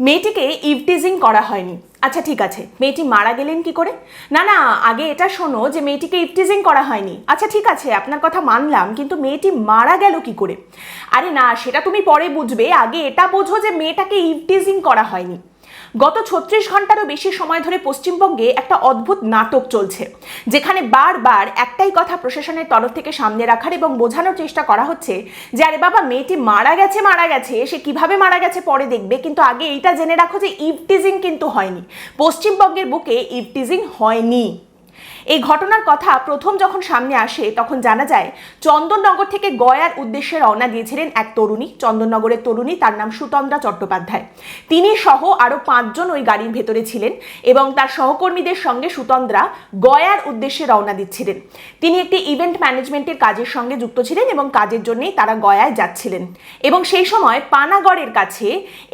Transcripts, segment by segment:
মেয়েটিকে ইভটিজিং করা হয়নি। আচ্ছা ঠিক আছে। মেয়েটি মারা গেলেন কি করে? না না, আগে এটা শোনো যে মেয়েটিকে ইভটিজিং করা হয়নি। আচ্ছা ঠিক আছে, আপনার কথা মানলাম, কিন্তু মেয়েটি মারা গেল কি করে? আরে না, সেটা তুমি পরে বুঝবে। আগে এটা বোঝো যে মেয়েটাকে ইভটিজিং করা হয়নি। গত ছত্রিশ ঘন্টারও বেশি সময় ধরে পশ্চিমবঙ্গে একটা অদ্ভুত নাটক চলছে, যেখানে বারবার একটাই কথা প্রশাসনের তরফ থেকে সামনে রাখার এবং বোঝানোর চেষ্টা করা হচ্ছে যে, আরে বাবা, মেয়েটি মারা গেছে মারা গেছে, সে কীভাবে মারা গেছে পরে দেখবে। কিন্তু আগে এইটা জেনে রাখো যে ইভটিজিং কিন্তু হয়নি। পশ্চিমবঙ্গের বুকে ইভটিজিং হয়নি। এই ঘটনার কথা প্রথম যখন সামনে আসে, তখন জানা যায় চন্দননগর থেকে গয়ার উদ্দেশ্যে রওনা দিয়েছিলেন এক তরুণী। চন্দননগরের তরুণী তার নাম সুতন্দ্রা চট্টোপাধ্যায়। তিনি সহ আরও পাঁচজন ওই গাড়ির ভেতরে ছিলেন এবং তার সহকর্মীদের সঙ্গে সুতন্দ্রা গয়ার উদ্দেশ্যে রওনা দিচ্ছিলেন। তিনি একটি ইভেন্ট ম্যানেজমেন্টের কাজের সঙ্গে যুক্ত ছিলেন এবং কাজের জন্যেই তারা গয়ায় যাচ্ছিলেন। এবং সেই সময় পানাগড়ের কাছে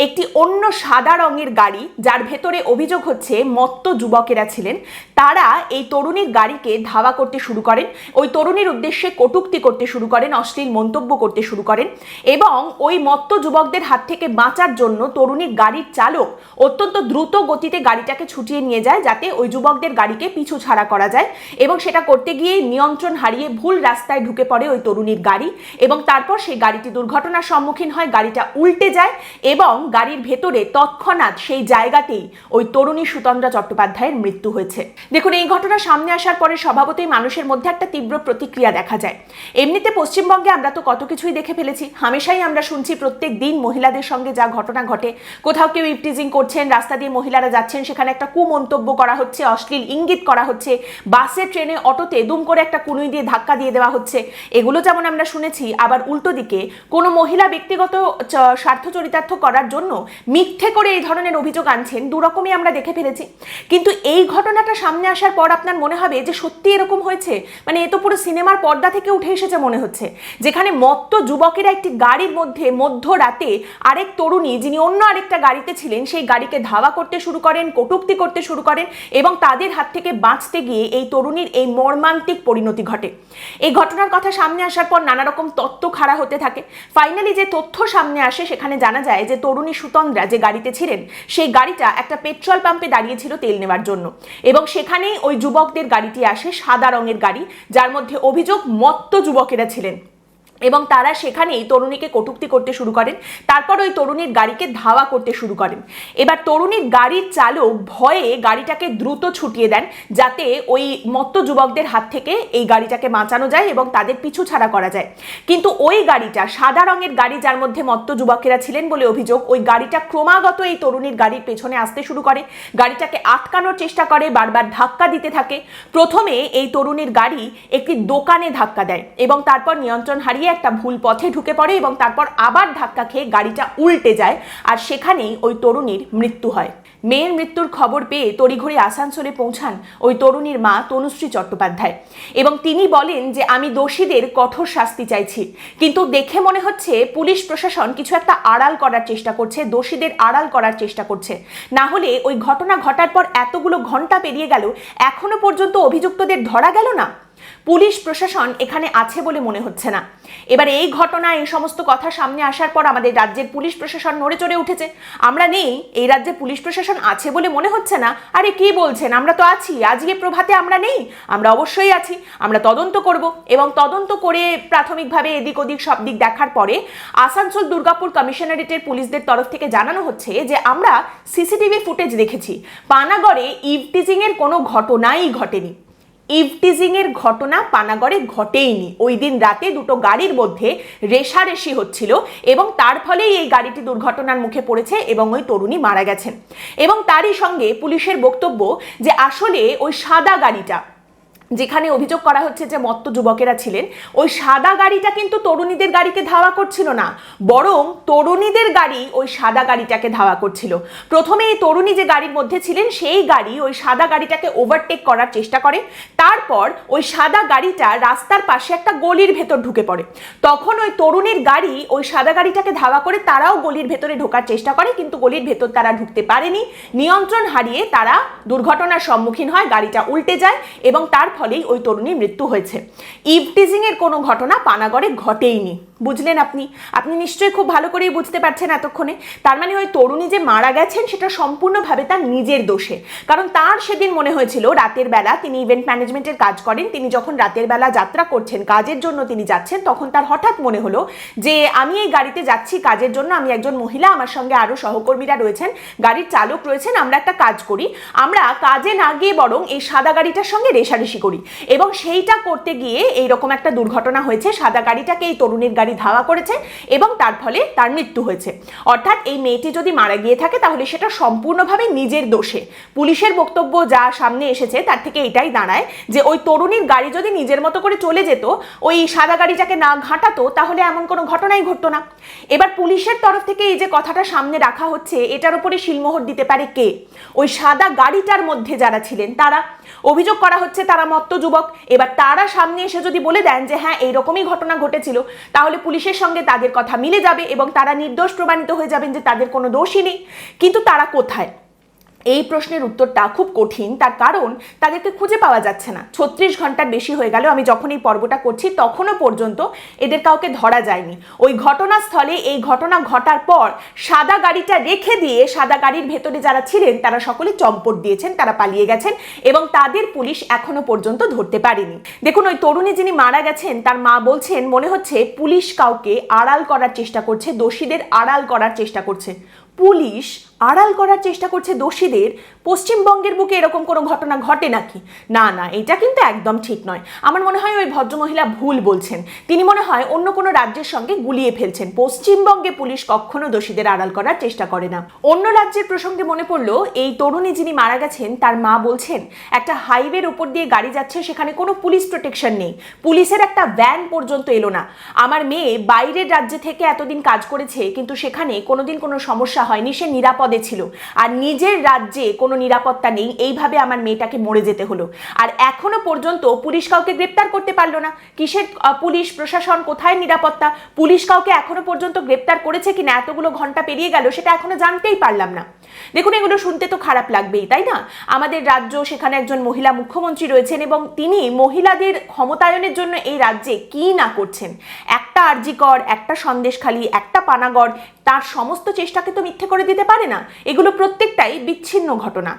একটি অন্য সাদা রঙের গাড়ি, যার ভেতরে অভিযোগ হচ্ছে মত্ত যুবকেরা ছিলেন। তারা এই তরুণীর গাড়িকে ধাওয়া করতে শুরু করেন। ওই তরুণীর উদ্দেশ্যে কটূক্তি করতে শুরু করেন, অশ্লীল মন্তব্য করতে শুরু করেন এবং ওই মত্ত যুবকদের হাত থেকে বাঁচার জন্য তরুণীর গাড়ির চালক অত্যন্ত দ্রুত গতিতে গাড়িটাকে ছুটিয়ে নিয়ে যায় যাতে ওই যুবকদের গাড়িকে পিছু ছাড়া করা যায় এবং সেটা করতে গিয়ে নিয়ন্ত্রণ হারিয়ে ভুল রাস্তায় ঢুকে পড়ে ওই তরুণীর গাড়ি এবং তারপর সেই গাড়িটি দুর্ঘটনার সম্মুখীন হয়, গাড়িটা উল্টে যায় এবং গাড়ির ভেতরে তৎক্ষণাৎ সেই জায়গাতেই ওই তরুণী সুতন্দ্রা চট্টোপাধ্যায়ের মৃত্যু হয়েছে। দেখুন, এই ঘটনা সামনে আসার পরে স্বভাবতই মানুষের মধ্যে একটা তীব্র প্রতিক্রিয়া দেখা যায়। এমনিতে পশ্চিমবঙ্গে আমরা তো কত কিছুই দেখে ফেলেছি। হামেশাই আমরা শুনছি প্রত্যেক দিন মহিলাদের সঙ্গে যা ঘটনা ঘটে। কোথাও কেউ ইপটিজিং করছেন, রাস্তা দিয়ে মহিলারা যাচ্ছেন, সেখানে একটা কুমন্তব্য করা হচ্ছে, অশ্লীল ইঙ্গিত করা হচ্ছে, বাসে, ট্রেনে, অটোতে দুম করে একটা কুনুই দিয়ে ধাক্কা দিয়ে দেওয়া হচ্ছে। এগুলো যেমন আমরা শুনেছি, আবার উল্টো দিকে কোনো মহিলা ব্যক্তিগত স্বার্থ চরিতার্থ করার জন্য মিথ্যে করে এই ধরনের অভিযোগ আনছেন, দুরকমই আমরা দেখে ফেলেছি। কিন্তু এই ঘটনাটা সামনে আসার পর আপনার মনে হবে যে সত্যি এরকম হয়েছে? মানে এ তো পুরো সিনেমার পর্দা থেকে উঠে এসেছে মনে হচ্ছে। যেখানে মত্ত যুবকেরা একটি গাড়ির মধ্যে মধ্যরাতে আরেক তরুণী, যিনি অন্য আরেকটা গাড়িতে ছিলেন, সেই গাড়িকে ধাওয়া করতে শুরু করেন, কটূক্তি করতে শুরু করেন এবং তাদের হাত থেকে বাঁচতে গিয়ে এই তরুণীর এই মর্মান্তিক পরিণতি ঘটে। এই ঘটনার কথা সামনে আসার পর নানা রকম তত্ত্ব খাড়া হতে থাকে। ফাইনালি যে তথ্য সামনে আসে, সেখানে জানা যায় যে তরুণী সুতন্দ্রা যে গাড়িতে ছিলেন, সেই গাড়িটা একটা পেট্রোল পাম্পে দাঁড়িয়েছিল তেল নেওয়ার জন্য। এবং সেখানেই ওই যুবকদের গাড়িটি আসে সাদা রঙের গাড়ি যার মধ্যে অভিযোগ মত্ত যুবকেরা ছিলেন। এবং তারা সেখানেই তরুণীকে কটুক্তি করতে শুরু করেন। তারপর ওই তরুণীর গাড়িকে ধাওয়া করতে শুরু করেন। এবার তরুণীর গাড়ির চালক ভয়ে গাড়িটাকে দ্রুত ছুটিয়ে দেন যাতে ওই মত্ত যুবকদের হাত থেকে এই গাড়িটাকে বাঁচানো যায় এবং তাদের পিছু ছাড়া করা যায়। কিন্তু ওই গাড়িটা, সাদা রঙের গাড়ি যার মধ্যে মত্ত যুবকেরা ছিলেন বলে অভিযোগ, ওই গাড়িটা ক্রমাগত এই তরুণীর গাড়ির পেছনে আসতে শুরু করে। গাড়িটাকে আটকানোর চেষ্টা করে, বারবার ধাক্কা দিতে থাকে। প্রথমে এই তরুণীর গাড়ি একটি দোকানে ধাক্কা দেয় এবং তারপর নিয়ন্ত্রণ হারিয়ে একটা ভুল পথে ঢুকে পড়ে এবং তারপর আবার ধাক্কা খেয়ে গাড়িটা উল্টে যায় আর সেখানেই ওই তরুণীর মৃত্যু হয়। মেয়ের মৃত্যুর খবর পেয়ে তড়িঘড়ি আসানসোলে পৌঁছান ওই তরুণীর মা তনুশ্রী চট্টোপাধ্যায় এবং তিনি বলেন যে, আমি দোষীদের কঠোর শাস্তি চাইছি। কিন্তু দেখে মনে হচ্ছে পুলিশ প্রশাসন কিছু একটা আড়াল করার চেষ্টা করছে, দোষীদের আড়াল করার চেষ্টা করছে। না হলে ওই ঘটনা ঘটার পর এতগুলো ঘণ্টা পেরিয়ে গেল, এখনও পর্যন্ত অভিযুক্তদের ধরা গেল না? পুলিশ প্রশাসন এখানে আছে বলে মনে হচ্ছে না। এবার এই ঘটনা এই সমস্ত কথা সামনে আসার পর আমাদের রাজ্যের পুলিশ প্রশাসন নড়ে চড়ে উঠেছে। আমরা নেই, এই রাজ্যে পুলিশ প্রশাসন আছে বলে মনে হচ্ছে না। আরে কি বলছেন? আমরা তো আছি, আজকে প্রভাতে আমরা নেই। আমরা অবশ্যই আছি, আমরা তদন্ত করব এবং তদন্ত করে প্রাথমিকভাবে এদিক ওদিক সব দিক দেখার পরে আসানসোল দুর্গাপুর কমিশনারেটের পুলিশদের তরফ থেকে জানানো হচ্ছে যে আমরা সিসিটিভি ফুটেজ দেখেছি। পানাগড়ে ইভটিজিং এর কোনো ঘটনাই ঘটেনি। ইভটিজিং এর ঘটনা পানাগড়ে ঘটেইনি। ওই দিন রাতে দুটো গাড়ির মধ্যে রেশারেশি হচ্ছিল এবং তার ফলেই এই গাড়িটি দুর্ঘটনার মুখে পড়েছে এবং ওই তরুণী মারা গেছেন। এবং তারই সঙ্গে পুলিশের বক্তব্য যে আসলে ওই সাদা গাড়িটা যেখানে অভিযোগ করা হচ্ছে যে মত্ত যুবকেরা ছিলেন, ওই সাদা গাড়িটা কিন্তু তরুণীদের গাড়িকে ধাওয়া করছিল না, বরং তরুণীদের গাড়ি ওই সাদা গাড়িটাকে ধাওয়া করছিল। প্রথমে এই তরুণী যে গাড়ির মধ্যে ছিলেন, সেই গাড়ি ওই সাদা গাড়িটাকে ওভারটেক করার চেষ্টা করে, তারপর ওই সাদা গাড়িটা রাস্তার পাশে একটা গলির ভেতর ঢুকে পড়ে। তখন ওই তরুণীর গাড়ি ওই সাদা গাড়িটাকে ধাওয়া করে তারাও গলির ভেতরে ঢোকার চেষ্টা করে, কিন্তু গলির ভেতর তারা ঢুকতে পারেনি। নিয়ন্ত্রণ হারিয়ে তারা দুর্ঘটনার সম্মুখীন হয়, গাড়িটা উল্টে যায় এবং তার ফলেই ওই তরুণীর মৃত্যু হয়েছে। ইভটিজিং এর কোনো ঘটনা পানাগড়ে ঘটেইনি। বুঝলেন আপনি? আপনি নিশ্চয়ই খুব ভালো করেই বুঝতে পারছেন এতক্ষণে। তার মানে ওই তরুণী যে মারা গেছেন, সেটা সম্পূর্ণভাবে তার নিজের দোষে। কারণ তার সেদিন মনে হয়েছিল, রাতের বেলা তিনি ইভেন্ট ম্যানেজমেন্টের কাজ করেন, তিনি যখন রাতের বেলা যাত্রা করছেন, কাজের জন্য তিনি যাচ্ছেন, তখন তার হঠাৎ মনে হলো যে, আমি এই গাড়িতে যাচ্ছি, কাজের জন্য আমি একজন মহিলা, আমার সঙ্গে আরও সহকর্মীরা রয়েছেন, গাড়ির চালক রয়েছেন, আমরা একটা কাজ করি। আমরা কাজে না গিয়ে বরং এই সাদা গাড়িটার সঙ্গে রেশারেশি করি। এবং সেইটা করতে গিয়ে এইরকম একটা দুর্ঘটনা হয়েছে, সাদা গাড়িটাকে এই তরুণীর গাড়ি ধাওয়া করেছে এবং তার ফলে তার মৃত্যু হয়েছে। অর্থাৎ এই মেয়েটি যদি মারা গিয়ে থাকে, তাহলে সেটা সম্পূর্ণভাবে নিজের দোষে। পুলিশের বক্তব্য যা সামনে এসেছে, তার থেকে এটাই দাঁড়ায় যে ওই তরুণীর গাড়ি যদি নিজের মতো করে চলে যেত, ওই সাদা গাড়িটাকে না ঘাঁটাতো, তাহলে এমন কোনো ঘটনাই ঘটতো না। এবার পুলিশের তরফ থেকে এই যে কথাটা সামনে রাখা হচ্ছে, এটার উপরে শিলমোহর দিতে পারে কে? ওই সাদা গাড়িটার মধ্যে যারা ছিলেন, তারা। অভিযোগ করা হচ্ছে তারা মত্ত যুবক। এবার তারা সামনে এসে যদি বলে দেন যে হ্যাঁ এইরকমই ঘটনা ঘটেছিল, তাহলে পুলিশের সঙ্গে তাদের কথা মিলে যাবে এবং তারা নির্দোষ প্রমাণিত হয়ে যাবেন যে তাদের কোনো দোষই নেই। কিন্তু তারা কোথায়? এই প্রশ্নের উত্তরটা খুব কঠিন, তার কারণ তাদেরকে খুঁজে পাওয়া যাচ্ছে না। ছত্রিশ ঘণ্টার বেশি হয়ে গেল আমি যখন এই পর্বটা করছি, তখনও পর্যন্ত এদের কাউকে ধরা যায়নি। ওই ঘটনাস্থলে এই ঘটনা ঘটার পর সাদা গাড়িটা রেখে দিয়ে, সাদা গাড়ির ভেতরে যারা ছিলেন, তারা সকলে চম্পট দিয়েছেন, তারা পালিয়ে গেছেন এবং তাদের পুলিশ এখনও পর্যন্ত ধরতে পারেনি। দেখুন, ওই তরুণী যিনি মারা গেছেন, তার মা বলছেন, মনে হচ্ছে পুলিশ কাউকে আড়াল করার চেষ্টা করছে, দোষীদের আড়াল করার চেষ্টা করছে। পুলিশ আড়াল করার চেষ্টা করছে দোষীদের, পশ্চিমবঙ্গের বুকে এরকম কোনো ঘটনা ঘটে নাকি? না না, এটা কিন্তু একদম ঠিক নয়। আমার মনে হয় ওই ভদ্রমহিলা ভুল বলছেন। তিনি মনে হয় অন্য কোনো রাজ্যের সঙ্গে গুলিয়ে ফেলছেন। পশ্চিমবঙ্গে পুলিশ কখনো দোষীদের আড়াল করার চেষ্টা করে না। অন্য রাজ্যের প্রসঙ্গে মনে পড়ল, এই তরুণী যিনি মারা গেছেন, তার মা বলছেন, একটা হাইওয়ের উপর দিয়ে গাড়ি যাচ্ছে, সেখানে কোনো পুলিশ প্রোটেকশন নেই। পুলিশের একটা ভ্যান পর্যন্ত এলো না। আমার মেয়ে বাইরের রাজ্যে থেকে এতদিন কাজ করেছে, কিন্তু সেখানে কোনোদিন কোনো সমস্যা হয়নি, সে নিরাপদে ছিল। আর নিজের রাজ্যে কোনো নিরাপত্তা নেই, এইভাবে আমার মেয়েটাকে মরে যেতে হলো। আর এখনও পর্যন্ত পুলিশ কাউকে গ্রেপ্তার করতে পারল না। কিসের পুলিশ, প্রশাসন, কোথায় নিরাপত্তা? পুলিশ কাউকে এখনও পর্যন্ত গ্রেপ্তার করেছে কিনা, এতগুলো ঘণ্টা পেরিয়ে গেল, সেটা এখনও জানতেই পারলাম না। দেখুন, এগুলো শুনতে তো খারাপ লাগবেই, তাই না? আমাদের রাজ্য, সেখানে একজন মহিলা মুখ্যমন্ত্রী রয়েছেন এবং তিনি মহিলাদের ক্ষমতায়নের জন্য এই রাজ্যে কি না করছেন? একটা আরজিকর একটা সন্দেশখালি একটা পানাগড়, তার সমস্ত চেষ্টাকে তো মিথ্যে করে দিতে পারে না। এগুলো প্রত্যেকটাই বিচ্ছিন্ন ঘটনা।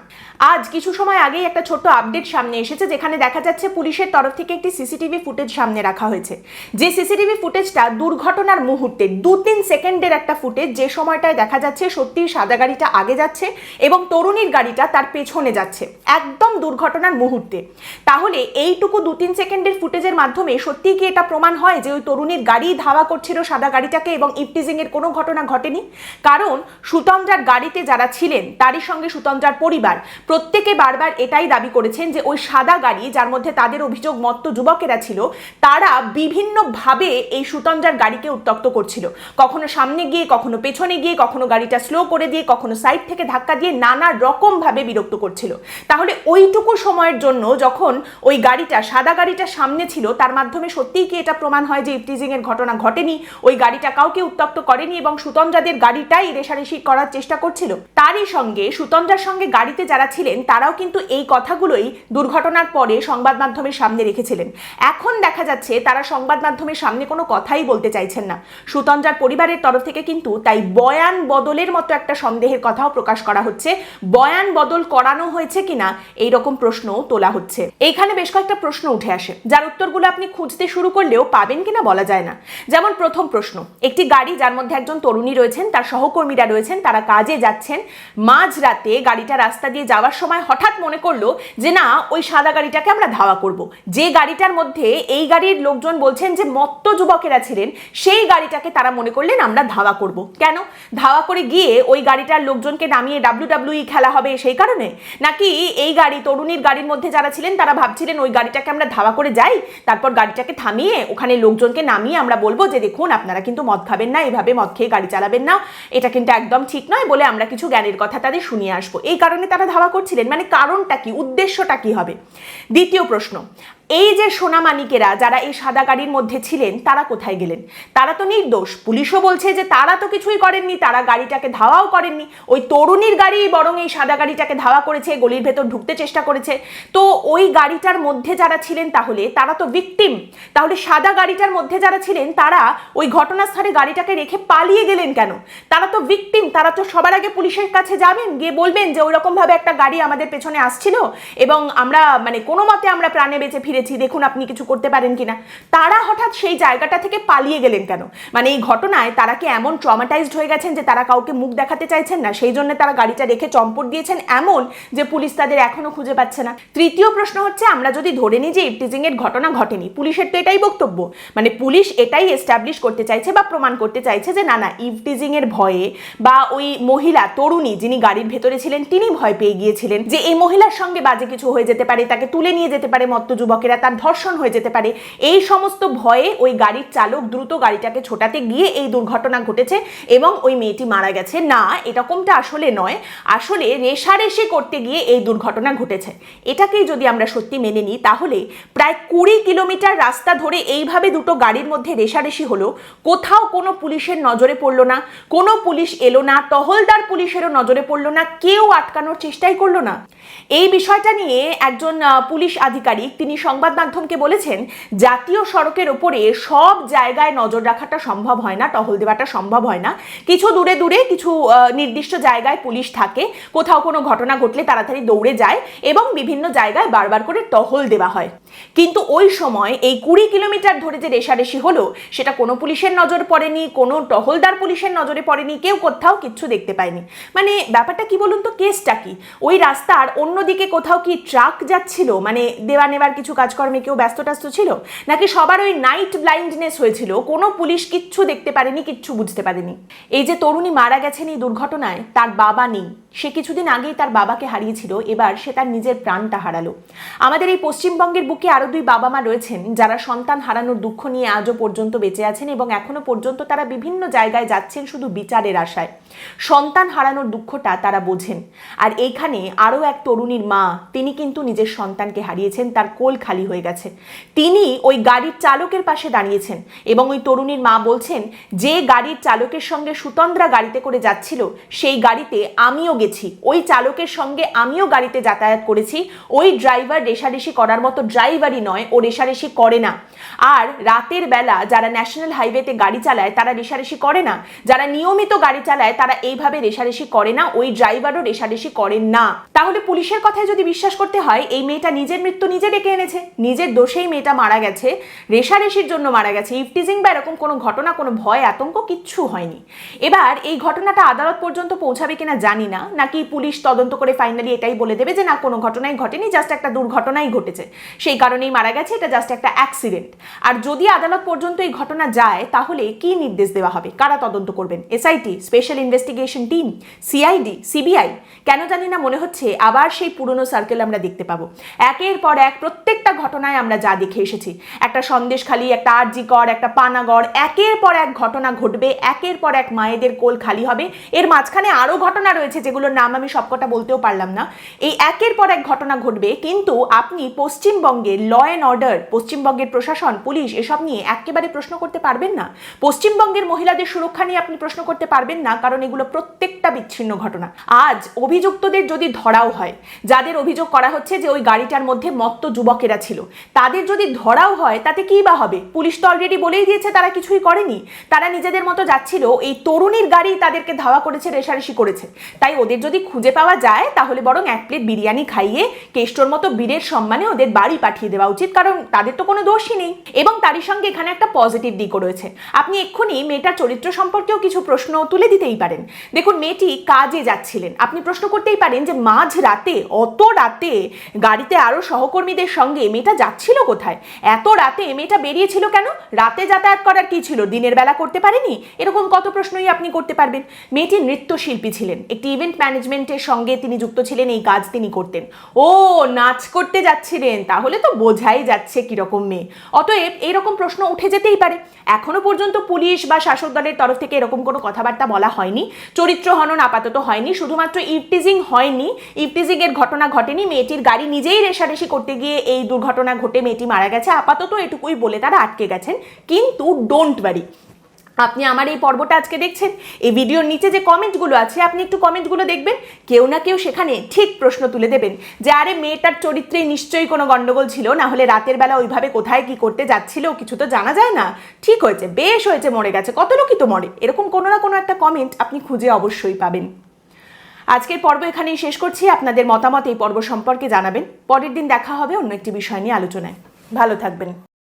আজ কিছু সময় আগেই একটা ছোট্ট আপডেট সামনে এসেছে, যেখানে দেখা যাচ্ছে পুলিশের তরফ থেকে একটি সিসিটিভি ফুটেজ সামনে রাখা হয়েছে। যে সিসিটিভি ফুটেজটা দুর্ঘটনার মুহূর্তে দু তিন সেকেন্ডের একটা ফুটেজ যে সময়টায় দেখা যাচ্ছে সত্যি সাদা গাড়িটা আগে যাচ্ছে এবং তরুণীর গাড়িটা তার পেছনে যাচ্ছে, একদম দুর্ঘটনার মুহূর্তে। তাহলে এইটুকু দু তিন সেকেন্ডের ফুটেজের মাধ্যমে সত্যিই কি এটা প্রমাণ হয় যে ওই তরুণীর গাড়ি ধাওয়া করছিল সাদা গাড়িটাকে এবং ইপটিজিং এর কোনো ঘটনা ঘটেনি? কারণ সুতন্দ্রার গাড়িতে যারা ছিলেন, তারই সঙ্গে সুতন্দ্রার পরিবার। প্রত্যেকে বারবার এটাই দাবি করেছেন যে, ওই সাদা গাড়ি যার মধ্যে তাদের অভিযোগ মত্ত যুবকেরা ছিল, তারা বিভিন্নভাবে এই সুতন্দ্রার গাড়িকে উত্তক্ত করছিল। কখনো সামনে গিয়ে, কখনো পেছনে গিয়ে, কখনো গাড়িটা স্লো করে দিয়ে, কখনো সাইড থেকে ধাক্কা দিয়ে নানা রকমভাবে বিরক্ত করছিল। তাহলে ওইটুকু সময়ের জন্য যখন ওই গাড়িটা, সাদা গাড়িটা সামনে ছিল, তার মাধ্যমে সত্যিই কি এটা প্রমাণ হয় যে ইফটিজিং এর ঘটনা ঘটেনি? ওই গাড়িটা কাউকে উত্তক্ত করেনি এবং সুতন্দ্রাদের গাড়িটাই রেশারেশি করার চেষ্টা করছিল তারই সঙ্গে, সুতন্দ্রার সঙ্গে গাড়িতে যারা ছিলেন, তারাও কিন্তু এই কথাগুলোই দুর্ঘটনার পরে সংবাদ মাধ্যমের সামনে রেখেছিলেন। এখন দেখা যাচ্ছে, তারা সংবাদ মাধ্যমের সামনে কোনো কথাই বলতে চাইছেন না। সুতন্দ্রার পরিবারের তরফ থেকে কিন্তু তাই বয়ান বদলের মতো একটা সন্দেহের কথাও প্রকাশ করা হচ্ছে। বয়ান বদল করানো হয়েছে কিনা, এই রকম প্রশ্নও তোলা হচ্ছে। এইখানে বেশ কয়েকটা প্রশ্ন উঠে আসে। যার উত্তরগুলো আপনি খুঁজতে শুরু করলেও পাবেন কিনা বলা যায় না। যেমন প্রথম প্রশ্ন, একটি গাড়ি যার মধ্যে একজন তরুণী রয়েছেন, তার সহকর্মীরা রয়েছেন, তারা কাজে যাচ্ছেন। মাঝরাতে গাড়িটা রাস্তা দিয়ে যাওয়ার সময় হঠাৎ মনে করল যে, না, ওই সাদা গাড়িটাকে আমরা ধাওয়া করব। যে গাড়িটার মধ্যে এই গাড়ির লোকজন বলছেন যে, মত্ত যুবকেরা ছিলেন, সেই গাড়িটাকে তারা মনে করলেন আমরা ধাওয়া করব। কেন? ধাওয়া করে গিয়ে ওই গাড়িটার লোকজনকে নামিয়ে ডাব্লিউ ডাব্লিউ খেলা হবে সেই কারণে? নাকি এই গাড়ি, তরুণীর গাড়ির মধ্যে যারা ছিলেন, তারা ভাবছিলেন ওই গাড়িটাকে আমরা ধাওয়া করে যাই? তারপর গাড়িটাকে থামিয়ে ওখানে লোকজনকে নামিয়ে আমরা বলব যে, দেখুন, আপনারা কিন্তু মদ খাবেন না, এভাবে মদ খেয়ে গাড়ি চালাবেন না। এটা কিন্তু একদম ঠিক নয় বলে আমরা কিছু জ্ঞানের কথা তাদের শুনিয়ে আসব। এই কারণে তারা ধাওয়া করছিলেন মানে কারণটা কি, উদ্দেশ্যটা কি হবে? দ্বিতীয় প্রশ্ন, এই যে সোনামানিকেরা যারা এই সাদা গাড়ির মধ্যে ছিলেন, তারা কোথায় গেলেন? তারা তো নির্দোষ, পুলিশও বলছে যে তারা তো কিছুই করেননি, তারা গাড়িটাকে ধাওয়াও করেননি। ওই তরুণীর গাড়ি বরং এই সাদা গাড়িটাকে ধাওয়া করেছে, গলির ভেতর ঢুকতে চেষ্টা করেছে। তো ওই গাড়িটার মধ্যে যারা ছিলেন তাহলে, তারা তো ভিকটিম তাহলে সাদা গাড়িটার মধ্যে যারা ছিলেন, তারা ওই ঘটনাস্থলে গাড়িটাকে রেখে পালিয়ে গেলেন কেন? তারা তো ভিকটিম তারা তো সবার আগে পুলিশের কাছে যাবেন? গিয়ে বলবেন যে ওইরকম ভাবে একটা গাড়ি আমাদের পেছনে আসছিল এবং আমরা মানে কোনো মতে আমরা প্রাণে বেঁচে ফিরেছি, দেখুন আপনি কিছু করতে পারেন কিনা। তারা হঠাৎ সেই জায়গাটা থেকে পালিয়ে গেলেন কেন? মানে এই ঘটনায় তারা কি এমন ট্রমাটাইজড হয়ে গেছেন যে তারা কাউকে মুখ দেখাতে চাইছেন না? সেই জন্য তারা গাড়িটা রেখে চম্পট দিয়েছেন এমন যে পুলিশ তাদের এখনও খুঁজে পাচ্ছে না। তৃতীয় প্রশ্ন হচ্ছে, আমরা যদি ধরে নিই যে ইফটিজিং এর ঘটনা ঘটেনি, পুলিশের তো এটাই বক্তব্য। মানে পুলিশ এটাই এস্টাবলিশ করতে চাইছে বা প্রমাণ করতে চাইছে যে না না ইফটিজিং এর ভয়ে বা ওই মহিলা তরুণী যিনি গাড়ির ভেতরে ছিলেন, তিনি ভয় পেয়ে গিয়েছিলেন যে এই মহিলার সঙ্গে বাজে কিছু হয়ে যেতে পারে, তাকে তুলে নিয়ে যেতে পারে মত্ত যুবকেরা, তার ধর্ষণ হয়ে যেতে পারে। এই সমস্ত ভয়ে ওই গাড়ির চালক দ্রুত গাড়িটাকে ছোটাতে গিয়ে এই দুর্ঘটনা ঘটেছে এবং ওই মেয়েটি মারা গেছে। না, এরকমটা আসলে নয়। আসলে রেশারেশি করতে গিয়ে এই দুর্ঘটনা ঘটেছে। এটাকেই যদি আমরা সত্যি মেনে নিই, তাহলে প্রায় কুড়ি কিলোমিটার রাস্তা ধরে এইভাবে দুটো গাড়ির মধ্যে রেশারেশি হলো। কোথাও কোনো পুলিশের নজরে পড়ল না, কোনো পুলিশ এলো না টহলদার পুলিশেরও নজরে পড়ল না, কেউ আটকানোর চেষ্টাই করল না। এই বিষয়টা নিয়ে একজন পুলিশ আধিকারিক তিনি সংবাদ মাধ্যমকে বলেছেন, জাতীয় সড়কের ওপরে সব জায়গায় নজর রাখাটা সম্ভব হয় না, টহল দেওয়াটা সম্ভব হয় না। কিছু দূরে দূরে কিছু নির্দিষ্ট জায়গায় পুলিশ থাকে, কোথাও কোনো ঘটনা ঘটলে তাড়াতাড়ি দৌড়ে যায় এবং বিভিন্ন জায়গায় বারবার করে টহল দেওয়া হয়। কিন্তু ওই সময় এই কুড়ি কিলোমিটার ধরে যে রেশারেশি হলো, সেটা কোনো পুলিশের নজর পড়েনি, কোনো টহলদার পুলিশের নজরে পড়েনি, কেউ কোথাও কিচ্ছু দেখতে পায়নি। মানে ব্যাপারটা কি বলুন তো, কেসটা কি? ওই রাস্তার অন্যদিকে কোথাও কি ট্রাক যাচ্ছিল? মানে দেওয়া নেবার কিছু কাজকর্মে কেউ ব্যস্ত ট্যস্ত ছিল? নাকি সবার ওই নাইট ব্লাইন্ডনেস হয়েছিল? কোনো পুলিশ কিচ্ছু দেখতে পারেনি, কিচ্ছু বুঝতে পারেনি। এই যে তরুণী মারা গেছেন এই দুর্ঘটনায়, তার বাবা নেই। সে কিছুদিন আগেই তার বাবাকে হারিয়েছিল, এবার সে তার নিজের প্রাণটা হারালো। আমাদের এই পশ্চিমবঙ্গের বুকে আরও দুই বাবা মা রয়েছেন, যারা সন্তান হারানোর দুঃখ নিয়ে আজও পর্যন্ত বেঁচে আছেন এবং এখনও পর্যন্ত তারা বিভিন্ন জায়গায় যাচ্ছেন শুধু বিচারের আশায়। সন্তান হারানোর দুঃখটা তারা বোঝেন। আর এইখানে আরও এক তরুণীর মা, তিনি কিন্তু নিজের সন্তানকে হারিয়েছেন, তার কোল খালি হয়ে গেছে। তিনি ওই গাড়ির চালকের পাশে দাঁড়িয়েছেন এবং ওই তরুণীর মা বলছেন, যে গাড়ির চালকের সঙ্গে সুতন্দ্রা গাড়িতে করে যাচ্ছিল, সেই গাড়িতে আমিও গেছি ওই চালকের সঙ্গে আমিও গাড়িতে যাতায়াত করেছি। ওই ড্রাইভার রেশারেশি করার মতো ড্রাইভারই নয়, ও রেশারেশি করে না। আর রাতের বেলা যারা ন্যাশনাল হাইওয়েতে গাড়ি চালায়, তারা রেশারেশি করে না। যারা নিয়মিত গাড়ি চালায়, তারা এইভাবে রেশারেশি করে না। ওই ড্রাইভারও রেশারেশি করেন না। তাহলে পুলিশের কথায় যদি বিশ্বাস করতে হয়, এই মেয়েটা নিজের মৃত্যু নিজে ডেকে এনেছে। নিজের দোষেই মেয়েটা মারা গেছে। রেশারেশির জন্য মারা গেছে। ইফটিজিং বা এরকম কোনো ঘটনা, কোনো ভয়, আতঙ্ক কিচ্ছু হয়নি। এবার এই ঘটনাটা আদালত পর্যন্ত পৌঁছাবে কিনা জানি না। নাকি পুলিশ তদন্ত করে ফাইনালি এটাই বলে দেবে যে না, কোনো ঘটনাই ঘটেনি জাস্ট একটা দুর্ঘটনাই ঘটেছে। সেই কারণেই মারা গেছে, এটা জাস্ট একটা অ্যাক্সিডেন্ট আর যদি আদালত পর্যন্ত এই ঘটনা যায়, তাহলে কি নির্দেশ দেওয়া হবে? কারা তদন্ত করবেন? SIT special investigation team CID CBI কেন জানি না মনে হচ্ছে আবার সেই পুরনো সার্কেল আমরা দেখতে পাবো। একের পর এক প্রত্যেকটা ঘটনায় আমরা যা দেখে এসেছি। একটা সন্দেশখালি একটা আরজিকর একটা পানাগড় একের পর এক ঘটনা ঘটবে, একের পর এক মায়েদের কোল খালি হবে। এর মাঝখানে আরও ঘটনা রয়েছে যেগুলোর নাম আমি সবকটা বলতেও পারলাম না। এই একের পর এক ঘটনা ঘটবে, কিন্তু আপনি পশ্চিমবঙ্গের ল অ্যান্ড অর্ডার পশ্চিমবঙ্গের প্রশাসন, পুলিশ এসব নিয়ে একেবারে প্রশ্ন করতে পারবেন না? পশ্চিমবঙ্গের মহিলাদের সুরক্ষা নিয়ে আপনি প্রশ্ন করতে পারবেন না, কারণ এগুলো প্রত্যেকটা বিচ্ছিন্ন ঘটনা। আজ অভিযুক্তদের যদি ধরাও হয়, যাদের অভিযোগ করা হচ্ছে যে ওই গাড়িটার মধ্যে মত্ত যুবকেরা ছিল, তাদের যদি ধরাও হয়, তাতে কি বা হবে? পুলিশ তো অলরেডি বলেই দিয়েছে, তারা কিছুই করেনি। তারা নিজেদের মতো যাচ্ছিল, এই তরুণীর গাড়ি তাদেরকে ধাওয়া করেছে, রেশারেশি করেছে। তাই ওদের যদি খুঁজে পাওয়া যায়, তাহলে বরং এক প্লেট বিরিয়ানি খাইয়ে কেষ্টর মতো বীরের সম্মানে ওদের বাড়ি পাঠিয়ে দেওয়া উচিত, কারণ তাদের তো কোনো দোষই নেই। এবং তারই সঙ্গে এখানে একটা পজিটিভ দিকও রয়েছে। আপনি এক্ষুনি মেয়েটার চরিত্র সম্পর্কেও কিছু প্রশ্ন তুলে দিতেই পারেন। দেখুন, মেয়েটি কাজে যাচ্ছিলেন। আপনি প্রশ্ন করতেই পারেন যে, মাঝ রাতে, অত রাতে গাড়িতে আরও সহকর্মীদের সঙ্গে মেয়েটা যাচ্ছিল কোথায়? এত রাতে মেয়েটা বেরিয়েছিল কেন? রাতে যাতায়াত করার কি ছিল? দিনের বেলা করতে পারেনি? এরকম কত প্রশ্নই আপনি করতে পারবেন। মেয়েটি নৃত্যশিল্পী ছিলেন। একটি ইভেন্ট ম্যানেজমেন্টের সঙ্গে তিনি যুক্ত ছিলেন, এই কাজ তিনি করতেন। ও, নাচ করতে যাচ্ছিলেন, তাহলে তো বোঝাই যাচ্ছে কীরকম মেয়ে। অতএব এরকম প্রশ্ন উঠে যেতেই পারে। এখনও পর্যন্ত পুলিশ বা শাসক দলের তরফ থেকে এরকম কোনো কথাবার্তা বলা হয়নি। চরিত্র হনন আপাতত হয়নি, শুধুমাত্র ইফটিজিং হয়নি। ইফটিজিং এর ঘটনা ঘটেনি, মেয়েটির গাড়ি নিজেই রেশারেশি করতে গিয়ে এই দুর্ঘটনা ঘটে মেয়েটি মারা গেছে। আপাতত এটুকুই বলে তারা আটকে গেছেন। কিন্তু ডোন্ট ওয়ারি আপনি আমার এই পর্বটা আজকে দেখছেন? এই ভিডিওর নিচে যে কমেন্টগুলো আছে, আপনি একটু কমেন্টগুলো দেখবেন। কেউ না কেউ সেখানে ঠিক প্রশ্ন তুলে দেবেন যে, আরে, মেয়েটার চরিত্রে নিশ্চয়ই কোনো গন্ডগোল ছিল? না হলে রাতের বেলা ওইভাবে কোথায় কি করতে যাচ্ছিল? কিছু তো জানা যায় না। ঠিক হয়েছে, বেশ হয়েছে, মরে গেছে। কত লোকই তো মরে? এরকম কোনো না কোনো একটা কমেন্ট আপনি খুঁজে অবশ্যই পাবেন। আজকের পর্ব এখানেই শেষ করছি। আপনাদের মতামত এই পর্ব সম্পর্কে জানাবেন। পরের দিন দেখা হবে অন্য একটি বিষয় নিয়ে আলোচনায়। ভালো থাকবেন।